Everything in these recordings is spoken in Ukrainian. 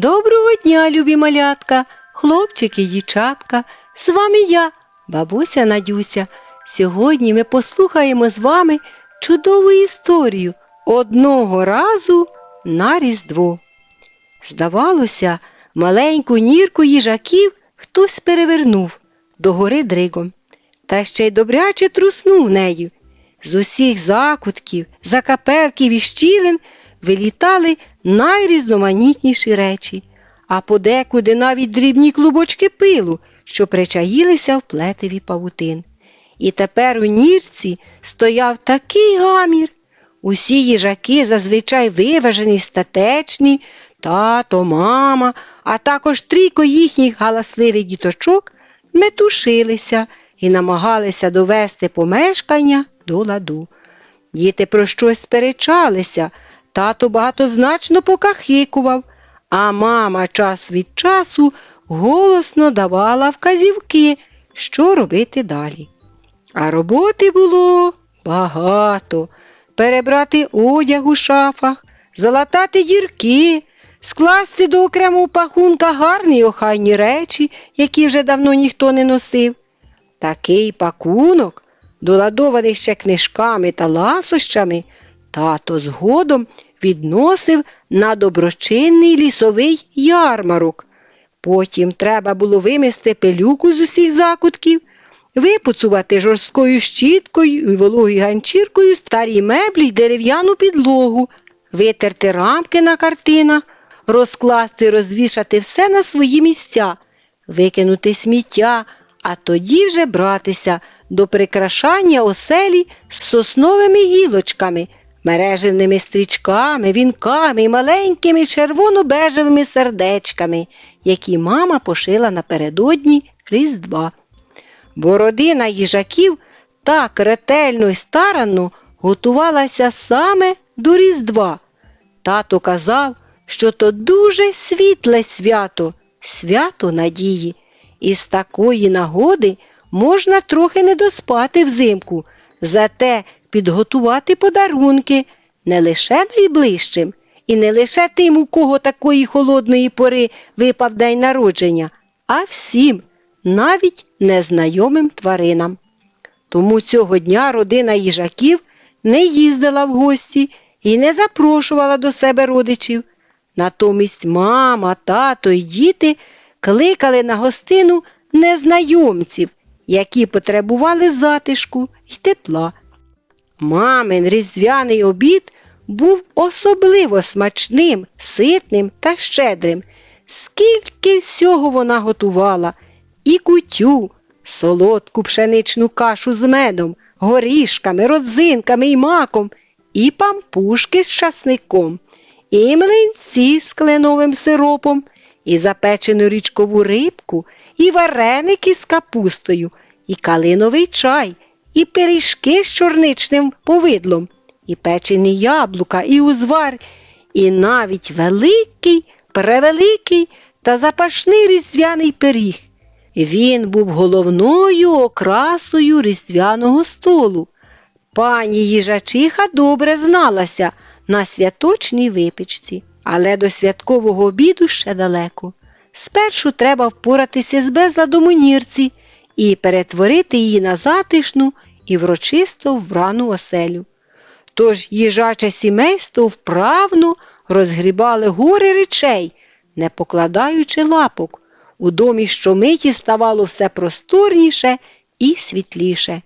Доброго дня, любі малятка, хлопчики, дівчатка. З вами я, бабуся Надюся. Сьогодні ми послухаємо з вами чудову історію одного разу на Різдво. Здавалося, маленьку нірку їжаків хтось перевернув до гори дригом, та ще й добряче труснув нею. З усіх закутків, закапелків і щілин вилітали найрізноманітніші речі, а подекуди навіть дрібні клубочки пилу, що причаїлися в плетеві павутин. І тепер у нірці стояв такий гамір. Усі їжаки зазвичай виважені, статечні, тато, мама, а також трійко їхніх галасливих діточок метушилися і намагалися довести помешкання до ладу. Діти про щось сперечалися, тато багатозначно покахикував, а мама час від часу голосно давала вказівки, що робити далі. А роботи було багато перебрати одяг у шафах, залатати дірки, скласти до окремого пахунка гарні охайні речі, які вже давно ніхто не носив. Такий пакунок, доладований ще книжками та ласощами, тато згодом відносив на доброчинний лісовий ярмарок. Потім треба було вимести пилюку з усіх закутків, випуцувати жорсткою щіткою і вологою ганчіркою старі меблі й дерев'яну підлогу, витерти рамки на картинах, розкласти і розвішати все на свої місця, викинути сміття, а тоді вже братися до прикрашання оселі з сосновими гілочками, мережевними стрічками, вінками і маленькими червоно-бежевими сердечками, які мама пошила напередодні Різдва. Бо родина їжаків так ретельно і старанно готувалася саме до Різдва. Тато казав, що то дуже світле свято, свято надії, і з такої нагоди можна трохи не доспати взимку, зате підготувати подарунки не лише найближчим, і не лише тим, у кого такої холодної пори випав день народження, а всім, навіть незнайомим тваринам. Тому цього дня родина їжаків не їздила в гості і не запрошувала до себе родичів. Натомість мама, тато і діти кликали на гостину незнайомців, які потребували затишку й тепла. Мамин різдвяний обід був особливо смачним, ситним та щедрим. Скільки всього вона готувала і кутю, солодку пшеничну кашу з медом, горішками, родзинками і маком, і пампушки з часником, і млинці з кленовим сиропом, і запечену річкову рибку, і вареники з капустою, і калиновий чай, і пиріжки з чорничним повидлом, і печені яблука, і узвар, і навіть великий, превеликий та запашний різдвяний пиріг. Він був головною окрасою різдвяного столу. Пані їжачиха добре зналася на святочній випічці, але до святкового обіду ще далеко. Спершу треба впоратися з безладом у нірці і перетворити її на затишну і врочисто вбрану оселю. Тож їжаче сімейство вправно розгрібали гори речей, не покладаючи лапок. У домі щомиті ставало все просторніше і світліше.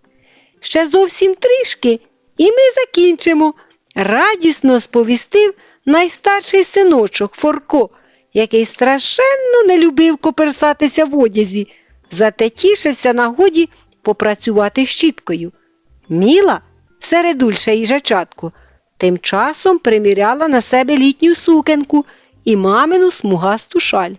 Ще зовсім трішки, і ми закінчимо, радісно сповістив найстарший синочок Форко, який страшенно не любив коперсатися в одязі, зате тішився нагоді попрацювати щіткою. Міла, середульша їжачатку, тим часом приміряла на себе літню сукенку і мамину смугасту шаль.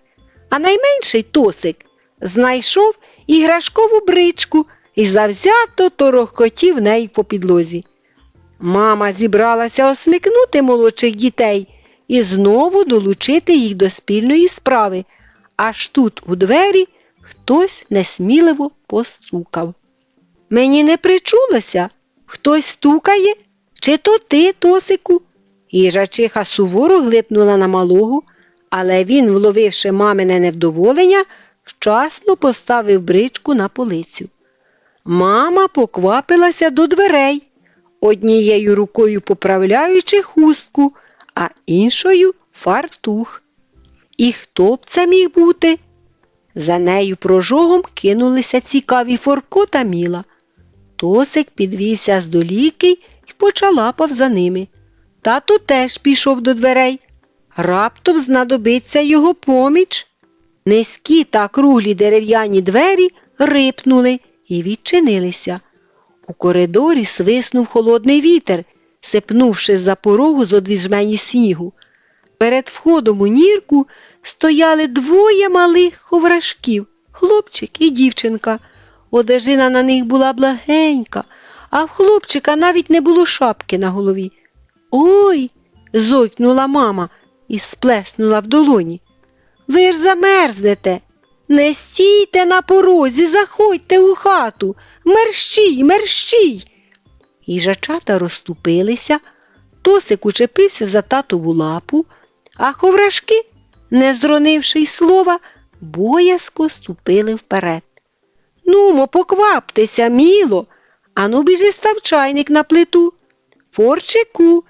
А найменший Тосик знайшов іграшкову бричку і завзято торохкотів неї по підлозі. Мама зібралася осмикнути молодших дітей і знову долучити їх до спільної справи, аж тут у двері хтось несміливо постукав. Мені не причулося, хтось стукає, чи то ти, Тосику? Їжачиха суворо глипнула на малого, Але він, вловивши мамине невдоволення, вчасно поставив бричку на полицю. Мама поквапилася до дверей, однією рукою поправляючи хустку, а іншою фартух. І хто б це міг бути? За нею прожогом кинулися цікаві Форко та Міла. Тосик підвівся з доліки й почалапав за ними. Тато теж пішов до дверей. Раптом знадобиться його поміч. Низькі та круглі дерев'яні двері рипнули і відчинилися. У коридорі свиснув холодний вітер, сипнувши з-за порогу зо дві жмені снігу. Перед входом у нірку стояли двоє малих ховрашків, хлопчик і дівчинка. Одежина на них була благенька, а в хлопчика навіть не було шапки на голові. Ой. зойкнула мама і сплеснула в долоні. Ви ж замерзнете. Не стійте на порозі, заходьте у хату. Мерщій, мерщій. Їжачата розступилися, Тосик учепився за татову лапу, а ховрашки, не зронивши й слова, боязко ступили вперед. Нумо, покваптеся, міло, ану біжи став чайник на плиту. Форчику,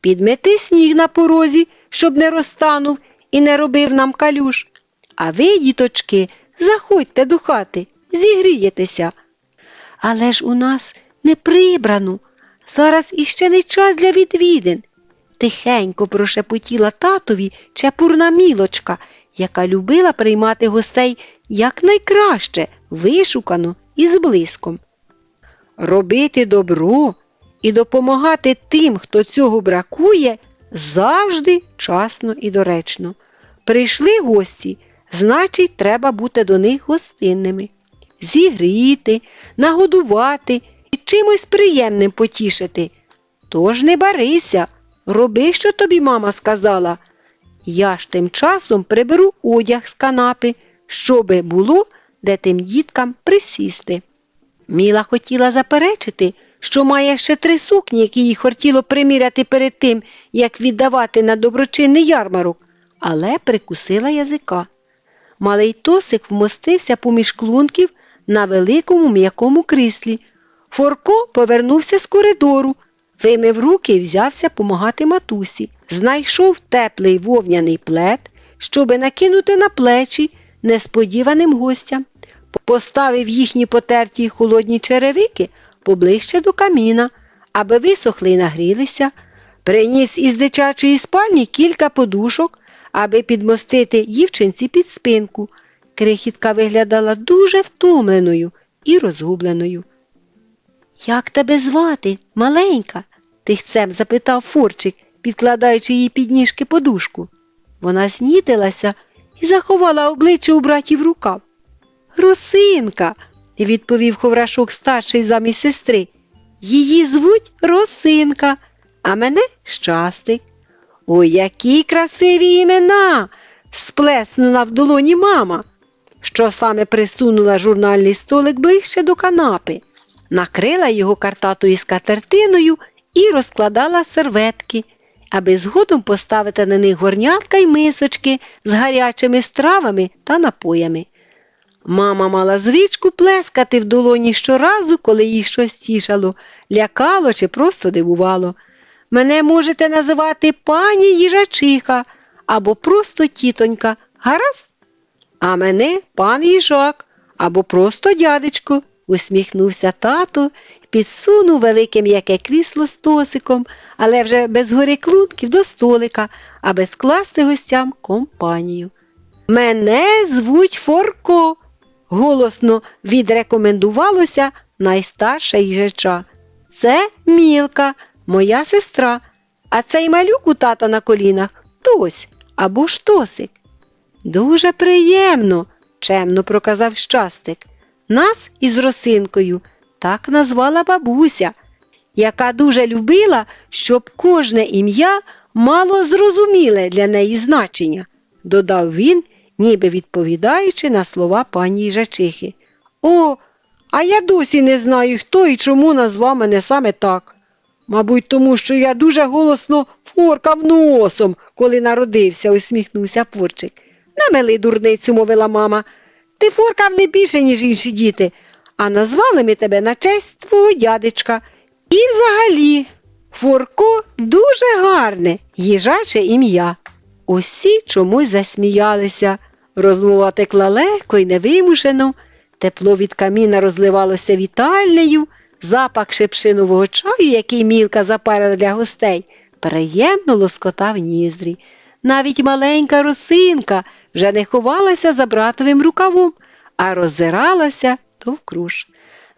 підмети сніг на порозі, щоб не розтанув і не робив нам калюш. А ви, діточки, заходьте до хати, зігрієтеся. Але ж у нас не прибрано. Зараз іще не час для відвідин. Тихенько прошепотіла татові чепурна мілочка, яка любила приймати гостей якнайкраще, вишукано і з блиском. Робити добро і допомагати тим, хто цього бракує, завжди часно і доречно. Прийшли гості, значить, треба бути до них гостинними, зігріти, нагодувати і чимось приємним потішити. Тож не барися, роби, що тобі мама сказала. Я ж тим часом приберу одяг з канапи, щоби було де тим діткам присісти. Міла хотіла заперечити, що має ще три сукні, які їй хотіло приміряти перед тим, як віддавати на доброчинний ярмарок, але прикусила язика. Малий тосик вмостився поміж клунків на великому м'якому кріслі. Форко повернувся з коридору, вимив руки і взявся помагати матусі. Знайшов теплий вовняний плед, щоби накинути на плечі несподіваним гостям. Поставив їхні потерті холодні черевики поближче до каміна, аби висохли й нагрілися, приніс із дитячої спальні кілька подушок, аби підмостити дівчинці під спинку. Крихітка виглядала дуже втомленою і розгубленою. Як тебе звати, маленька? тихцем запитав Форчик, підкладаючи їй під ніжки подушку. Вона знітилася і заховала обличчя у братів рукав. Росинка, відповів ховрашок старший замість сестри. Її звуть Росинка, а мене щастик. Ой, які красиві імена. сплеснула в долоні мама, що саме присунула журнальний столик ближче до канапи, накрила його картатою скатертиною і розкладала серветки, аби згодом поставити на них горнятка й мисочки з гарячими стравами та напоями. Мама мала звичку плескати в долоні щоразу, коли їй щось тішало, лякало чи просто дивувало. Мене можете називати пані їжачиха або просто тітонька, гаразд? А мене пан їжак або просто дядечко, усміхнувся тато підсунув велике м'яке крісло з тосиком, але вже без гори клунків до столика, аби скласти гостям компанію. Мене звуть Форко голосно відрекомендувалося найстарша їжача. Це Мілка, моя сестра, а цей малюк у тата на колінах Тось або ж Тосик. Дуже приємно, чемно проказав щастик. Нас із росинкою так назвала бабуся, яка дуже любила, щоб кожне ім'я мало зрозуміле для неї значення, додав він ніби відповідаючи на слова пані їжачихи. О, а я досі не знаю, хто і чому назвав мене саме так. Мабуть, тому що я дуже голосно форкав носом, коли народився, усміхнувся Форчик. Не мили дурницю, мовила мама. Ти форкав не більше, ніж інші діти, а назвали ми тебе на честь твого дядечка. І взагалі, Форко дуже гарне, їжаче ім'я. Усі чомусь засміялися. Розмова текла легко і невимушено. Тепло від каміна розливалося вітальнею, запах шепшинового чаю, який мілка запарила для гостей, приємно лоскотав ніздрі. Навіть маленька росинка вже не ховалася за братовим рукавом, а роззиралася довкруж.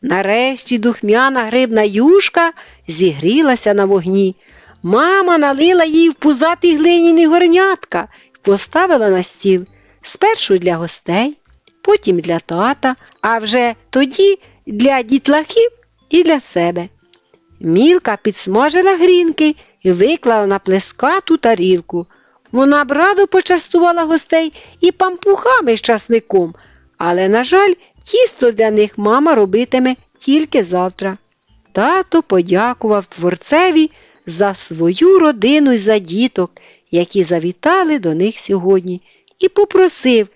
Нарешті духмяна грибна юшка зігрілася на вогні. Мама налила їй в пузатий глиняний горнятка і поставила на стіл спершу для гостей, потім для тата, а вже тоді для дітлахів і для себе. Мілка підсмажила грінки і виклала на плескату тарілку. Вона б радо почастувала гостей і пампухами з часником, але, на жаль, тісто для них мама робитиме тільки завтра. Тато подякував творцеві за свою родину й за діток, які завітали до них сьогодні, і попросив,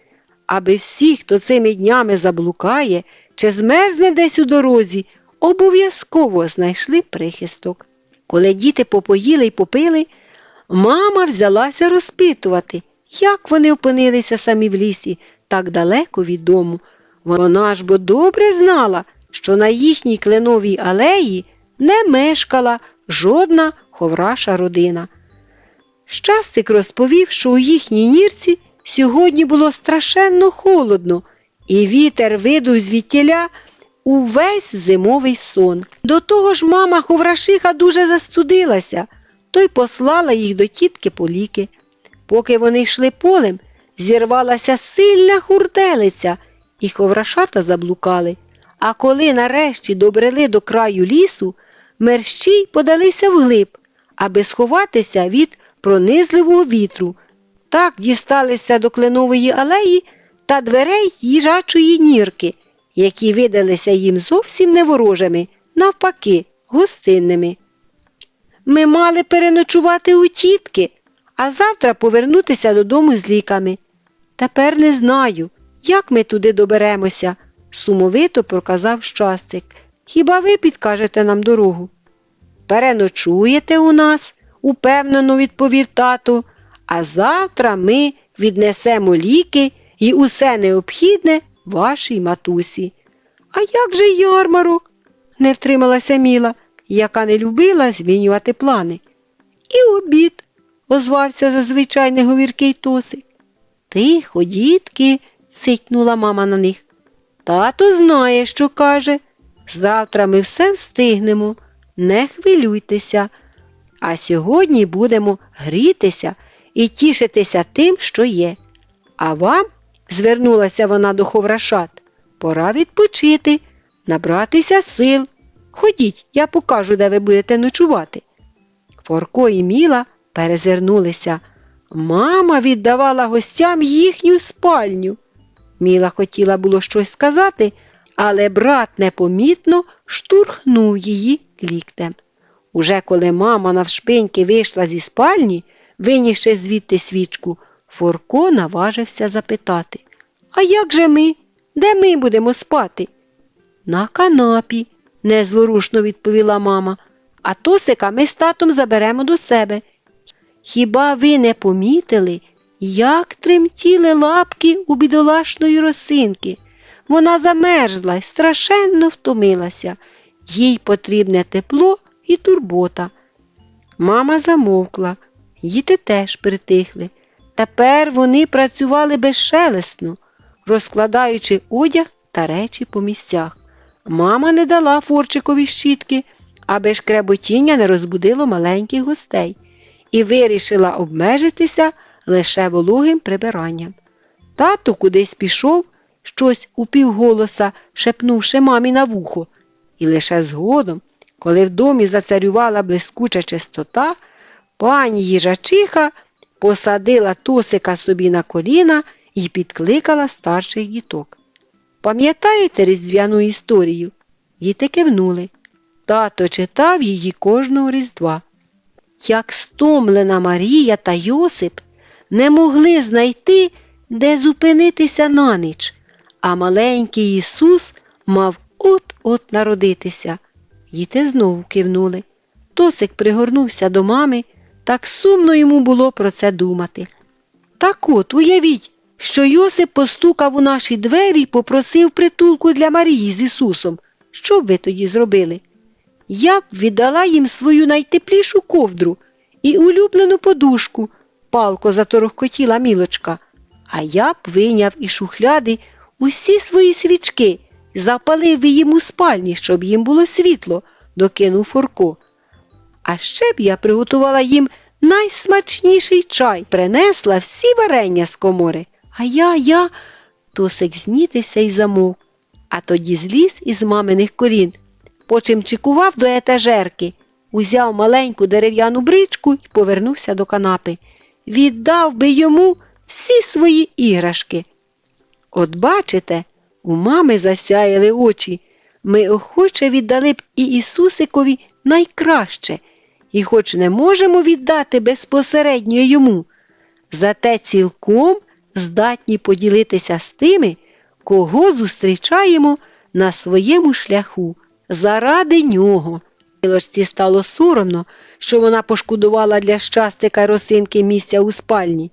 аби всі, хто цими днями заблукає чи змерзне десь у дорозі, обов'язково знайшли прихисток. Коли діти попоїли й попили, мама взялася розпитувати, як вони опинилися самі в лісі так далеко від дому. Вона ж бо добре знала, що на їхній кленовій алеї не мешкала жодна ховраша родина. Щастик розповів, що у їхній нірці сьогодні було страшенно холодно, і вітер видув звідтіля увесь зимовий сон. До того ж мама ховрашиха дуже застудилася, то й послала їх до тітки по ліки. Поки вони йшли полем, зірвалася сильна хурделиця, і ховрашата заблукали. А коли нарешті добрели до краю лісу, мерщій подалися вглиб, аби сховатися від пронизливого вітру. Так дісталися до кленової алеї та дверей їжачої нірки, які видалися їм зовсім не ворожими, навпаки, гостинними. Ми мали переночувати у тітки, а завтра повернутися додому з ліками. Тепер не знаю, як ми туди доберемося, сумовито проказав щастик. Хіба ви підкажете нам дорогу? Переночуєте у нас, упевнено відповів тато, а завтра ми віднесемо ліки і усе необхідне вашій матусі. А як же ярмарок? не втрималася Міла, яка не любила змінювати плани. І обід, озвався зазвичай неговіркий Тосик. Тихо, дітки, цикнула мама на них. Тато знає, що каже. Завтра ми все встигнемо, не хвилюйтеся. А сьогодні будемо грітися і тішитися тим, що є. А вам, звернулася вона до ховрашат, пора відпочити, набратися сил. Ходіть, я покажу, де ви будете ночувати. Форко і Міла перезирнулися. Мама віддавала гостям їхню спальню. Міла хотіла було щось сказати, але брат непомітно штурхнув її ліктем. Уже коли мама навшпиньки вийшла зі спальні, винісши звідти свічку, Форко наважився запитати А як же ми? Де ми будемо спати? На канапі, незворушно відповіла мама, а Тосика ми з татом заберемо до себе. Хіба ви не помітили, як тремтіли лапки у бідолашної росинки? Вона замерзла й страшенно втомилася. Їй потрібне тепло і турбота. Мама замовкла, діти теж притихли. Тепер вони працювали безшелесно, розкладаючи одяг та речі по місцях. Мама не дала Форчикові щітки, аби шкреботіння не розбудило маленьких гостей, і вирішила обмежитися лише вологим прибиранням. Тато кудись пішов, щось упівголоса шепнувши мамі на вухо, і лише згодом, коли в домі зацарювала блискуча чистота, пані їжачиха посадила Тосика собі на коліна і підкликала старших діток. Пам'ятаєте різдвяну історію? Діти кивнули. Тато читав її кожного різдва. Як стомлена Марія та Йосип не могли знайти, де зупинитися на ніч, а маленький Ісус мав от-от народитися. Діти знову кивнули. Тосик пригорнувся до мами, так сумно йому було про це думати. Так от, уявіть, що Йосип постукав у наші двері і попросив притулку для Марії з Ісусом. Що б ви тоді зробили? Я б віддала їм свою найтеплішу ковдру і улюблену подушку, палко заторохкотіла мілочка. А я б вийняв із шухляди усі свої свічки запалив їм у спальні, щоб їм було світло, докинув Форко. А ще б я приготувала їм найсмачніший чай, принесла всі варення з комори. А я, я. Тосик знітився і замовк, а тоді зліз із маминих корін, почимчикував до етажерки, узяв маленьку дерев'яну бричку і повернувся до канапи. Віддав би йому всі свої іграшки. От бачите, у мами засяяли очі. Ми охоче віддали б і Ісусикові найкраще, і хоч не можемо віддати безпосередньо йому, зате цілком здатні поділитися з тими, кого зустрічаємо на своєму шляху заради нього. Мілочці стало соромно, що вона пошкодувала для щастика росинки місця у спальні,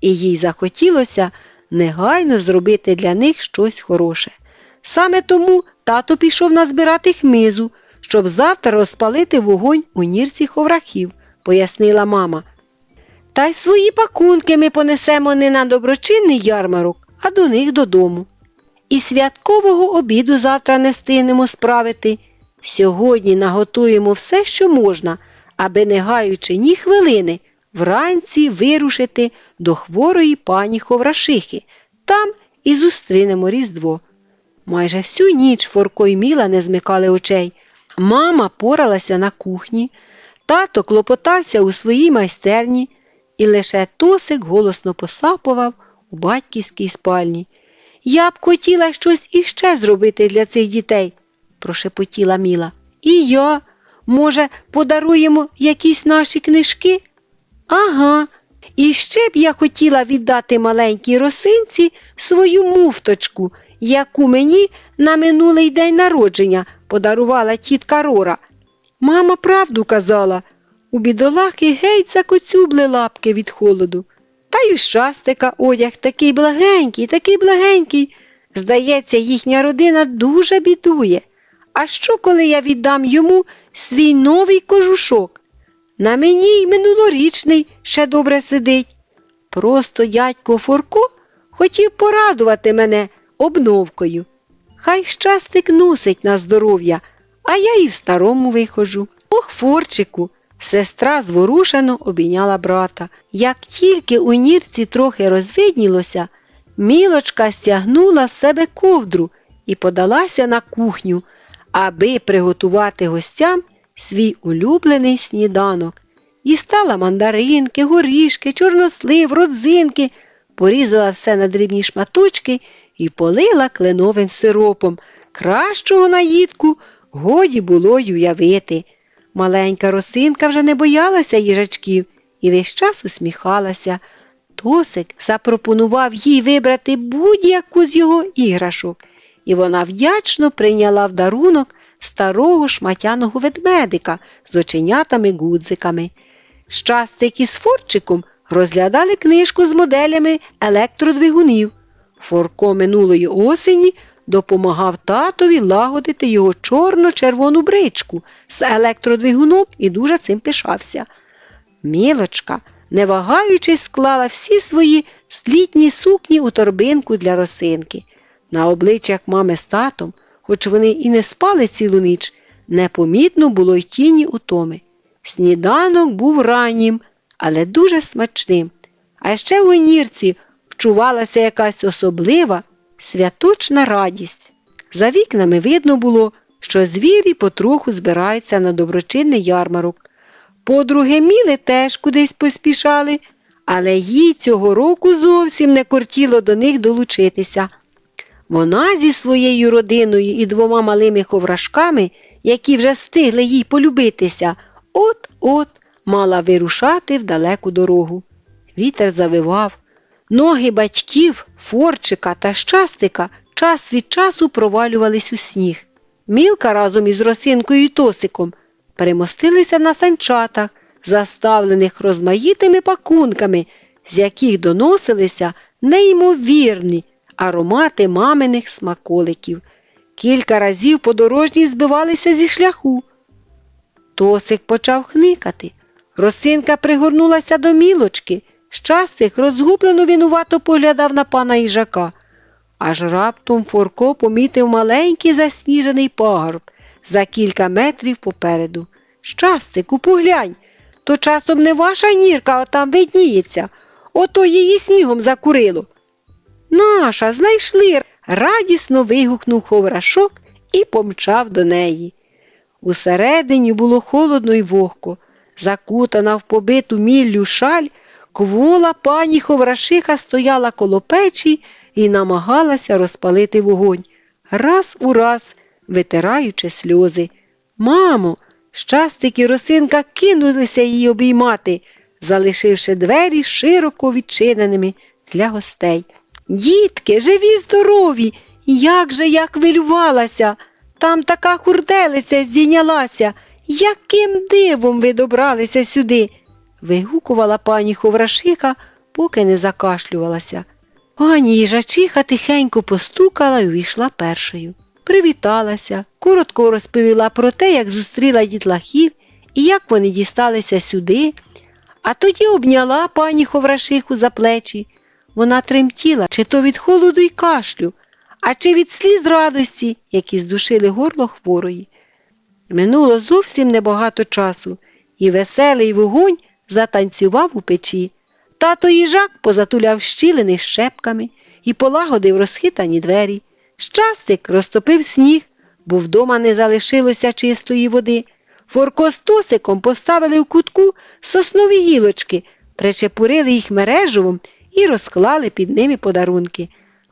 і їй захотілося негайно зробити для них щось хороше. Саме тому тато пішов назбирати хмизу, щоб завтра розпалити вогонь у нірці ховрахів, пояснила мама. Та й свої пакунки ми понесемо не на доброчинний ярмарок, а до них додому. І святкового обіду завтра не стигнемо справити. Сьогодні наготуємо все, що можна, аби, не гаючи ні хвилини, вранці вирушити до хворої пані Ховрашихи. Там і зустрінемо Різдво. Майже всю ніч Форко й Міла не змикали очей. Мама поралася на кухні, тато клопотався у своїй майстерні, і лише Тосик голосно посапував у батьківській спальні. Я б хотіла щось іще зробити для цих дітей, прошепотіла Міла. І я, може, подаруємо якісь наші книжки? Ага. І ще б я хотіла віддати маленькій росинці свою муфточку, яку мені на минулий день народження подарувала тітка Рора. Мама правду казала. У бідолахи геть закоцюбли лапки від холоду. Та й у щастика одяг такий благенький, такий благенький. Здається, їхня родина дуже бідує. А що, коли я віддам йому свій новий кожушок? На мені й минулорічний ще добре сидить. Просто дядько Форко хотів порадувати мене обновкою. Хай щастик носить на здоров'я, а я і в старому виходжу. Ох, Форчику. Сестра зворушено обійняла брата. Як тільки у нірці трохи розвиднілося, мілочка стягнула з себе ковдру і подалася на кухню, аби приготувати гостям свій улюблений сніданок. Дістала мандаринки, горішки, чорнослив, родзинки, порізала все на дрібні шматочки і полила кленовим сиропом. Кращого наїдку годі було й уявити. Маленька росинка вже не боялася їжачків і весь час усміхалася. Тосик запропонував їй вибрати будь-яку з його іграшок, і вона вдячно прийняла в дарунок старого шматяного ведмедика з оченятами-гудзиками. Щастик із Форчиком розглядали книжку з моделями електродвигунів. Форко минулої осені допомагав татові лагодити його чорно-червону бричку з електродвигуном і дуже цим пишався. Мілочка, не вагаючись, склала всі свої літні сукні у торбинку для росинки. На обличчях мами з татом, хоч вони і не спали цілу ніч, непомітно було й тіні утоми. Сніданок був раннім, але дуже смачним. А ще у нірці вчувалася якась особлива святочна радість. За вікнами видно було, що звірі потроху збираються на доброчинний ярмарок. Подруги Міли теж кудись поспішали, але їй цього року зовсім не кортіло до них долучитися. Вона зі своєю родиною і двома малими ховрашками, які вже стигли їй полюбитися, от-от мала вирушати в далеку дорогу. Вітер завивав. Ноги батьків, форчика та щастика час від часу провалювались у сніг. Мілка разом із Росинкою і Тосиком перемостилися на санчатах, заставлених розмаїтими пакунками, з яких доносилися неймовірні аромати маминих смаколиків. Кілька разів подорожні збивалися зі шляху. Тосик почав хникати. Росинка пригорнулася до мілочки. Щастик розгублено винувато поглядав на пана їжака. Аж раптом Форко помітив маленький засніжений пагорб за кілька метрів попереду. Щастику, поглянь, то часом не ваша нірка, а там видніється. Ото її снігом закурило. Наша, знайшли. радісно вигукнув ховрашок і помчав до неї. Усередині було холодно й вогко. Закутана в побиту міллю шаль, квола пані Ховрашиха стояла коло печі і намагалася розпалити вогонь, раз у раз витираючи сльози. Мамо, щастик і росинка кинулися її обіймати, залишивши двері широко відчиненими для гостей. Дітки, живі, здорові, як же я хвилювалася. Там така хурделиця здійнялася. Яким дивом ви добралися сюди? Вигукувала пані Ховрашиха, поки не закашлювалася. Пані їжачиха тихенько постукала і увійшла першою. Привіталася, коротко розповіла про те, як зустріла дітлахів і як вони дісталися сюди, а тоді обняла пані Ховрашиху за плечі. Вона тремтіла, чи то від холоду й кашлю, а чи від сліз радості, які здушили горло хворої. Минуло зовсім небагато часу, і веселий вогонь затанцював у печі. Тато їжак позатуляв щілини щепками і полагодив розхитані двері. Щастик розтопив сніг, бо вдома не залишилося чистої води. Форко з тосиком поставили в кутку соснові гілочки, причепурили їх мереживом і розклали під ними подарунки.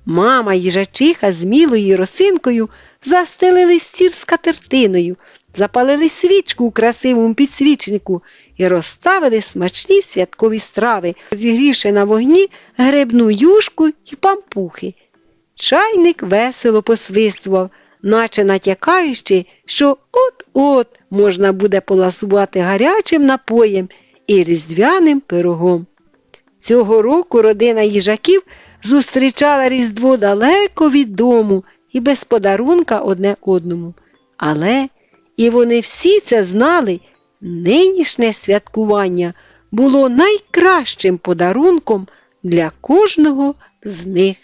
Мама їжачиха з мілою росинкою застелили стір з катертиною, запалили свічку у красивому підсвічнику і розставили смачні святкові страви, розігрівши на вогні грибну юшку і пампухи. Чайник весело посвистував, наче натякаючи, що от-от можна буде поласувати гарячим напоєм і різдвяним пирогом. Цього року родина їжаків зустрічала Різдво далеко від дому і без подарунка одне одному. Але, і вони всі це знали, нинішнє святкування було найкращим подарунком для кожного з них.